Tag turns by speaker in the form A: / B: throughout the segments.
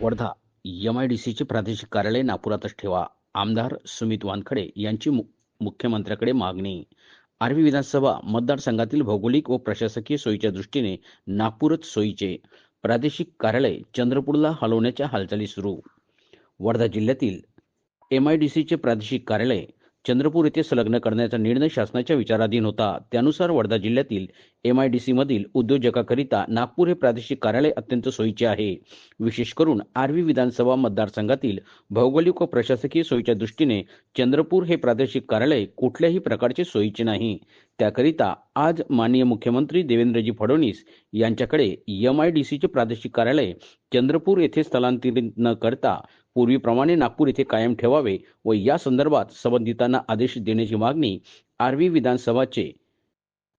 A: Wardha M I D सीचे प्रादेशिक कार्यालय नागपुरातच ठेवा. आमदार सुमित वानखडे यांची मु- मुख्यमंत्र्याकडे मागणी. आर्वी विधानसभा मतदारसंघातील भौगोलिक व प्रशासकीय सोयीच्या दृष्टीने नागपूरच सोयीचे. प्रादेशिक कार्यालय चंद्रपूरला हलवण्याच्या हालचाली सुरू. वर्धा जिल्ह्यातील एम आय डी सीचे प्रादेशिक कार्यालय चंद्रपूर येथे संलग्न करण्याचा निर्णय शासनाच्या विचाराधीन होता. त्यानुसार वर्धा जिल्ह्यातील एम आय डी मधील उद्योजकाकरिता नागपूर हे प्रादेशिक कार्यालय अत्यंत सोयीचे आहे. विशेष करून आर्वी विधानसभा मतदारसंघातील भौगोलिक व प्रशासकीय सोयीच्या दृष्टीने चंद्रपूर हे प्रादेशिक कार्यालय कुठल्याही प्रकारचे सोयीचे नाही. त्याकरिता आज माननीय मुख्यमंत्री देवेंद्रजी फडणवीस यांच्याकडे एम आय डी सीचे प्रादेशिक कार्यालय चंद्रपूर येथे स्थलांतरित न करता पूर्वीप्रमाणे नागपूर येथे कायम ठेवावे व या संदर्भात संबंधितांना आदेश देण्याची मागणी आर्वी विधानसभाचे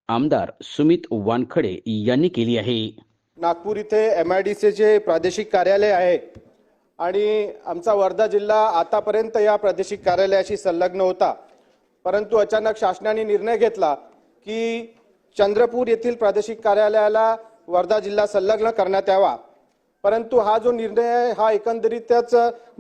A: आमदार सुमित वानखडे यांनी केली आहे.
B: नागपूर इथे एम आय डी सीचे प्रादेशिक कार्यालय आहे आणि आमचा वर्धा जिल्हा आतापर्यंत या प्रादेशिक कार्यालयाशी संलग्न होता. परंतु अचानक शासनाने निर्णय घेतला की चंद्रपूर येथील प्रादेशिक कार्यालयाला वर्धा जिल्हा संलग्न करण्यात यावा. परंतु हा जो निर्णय आहे हा एकंदरीतच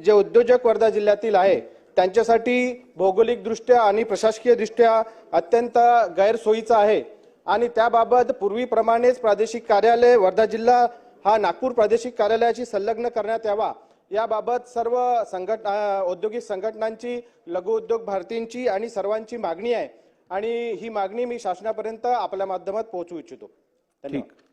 B: जे उद्योजक वर्धा जिल्ह्यातील आहे त्यांच्यासाठी भौगोलिकदृष्ट्या आणि प्रशासकीयदृष्ट्या अत्यंत गैरसोयीचा आहे. आणि त्याबाबत पूर्वीप्रमाणेच प्रादेशिक कार्यालय वर्धा जिल्हा हा नागपूर प्रादेशिक कार्यालयाशी संलग्न करण्यात यावा. याबाबत सर्व संघटना औद्योगिक संघटनांची लघु उद्योग भारतींची आणि सर्वांची मागणी आहे. आणि ही मागणी मी शासनापर्यंत आपल्या माध्यमात पोहोचवू इच्छितो. धन्यवाद.